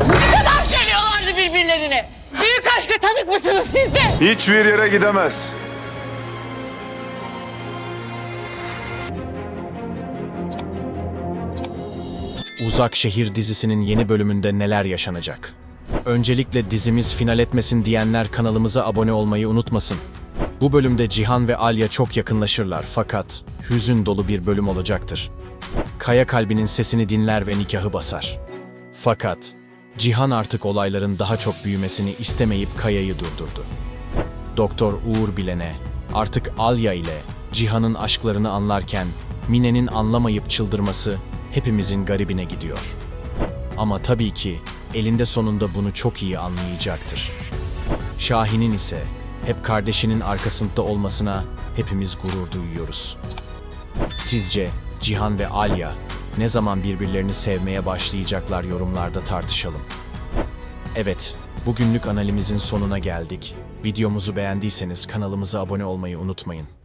Ne kadar seviyorlardı birbirlerini. Büyük aşka tanık mısınız siz de? Hiçbir yere gidemez. Uzak Şehir dizisinin yeni bölümünde neler yaşanacak? Öncelikle dizimiz final etmesin diyenler kanalımıza abone olmayı unutmasın. Bu bölümde Cihan ve Alya çok yakınlaşırlar fakat hüzün dolu bir bölüm olacaktır. Kaya kalbinin sesini dinler ve nikahı basar. Fakat Cihan artık olayların daha çok büyümesini istemeyip Kaya'yı durdurdu. Doktor Uğur Bilen'e artık Alya ile Cihan'ın aşklarını anlarken Mine'nin anlamayıp çıldırması hepimizin garibine gidiyor. Ama tabii ki elinde sonunda bunu çok iyi anlayacaktır. Şahin'in ise hep kardeşinin arkasında olmasına hepimiz gurur duyuyoruz. Sizce Cihan ve Alya ne zaman birbirlerini sevmeye başlayacaklar yorumlarda tartışalım. Evet, bugünlük analizimizin sonuna geldik. Videomuzu beğendiyseniz kanalımıza abone olmayı unutmayın.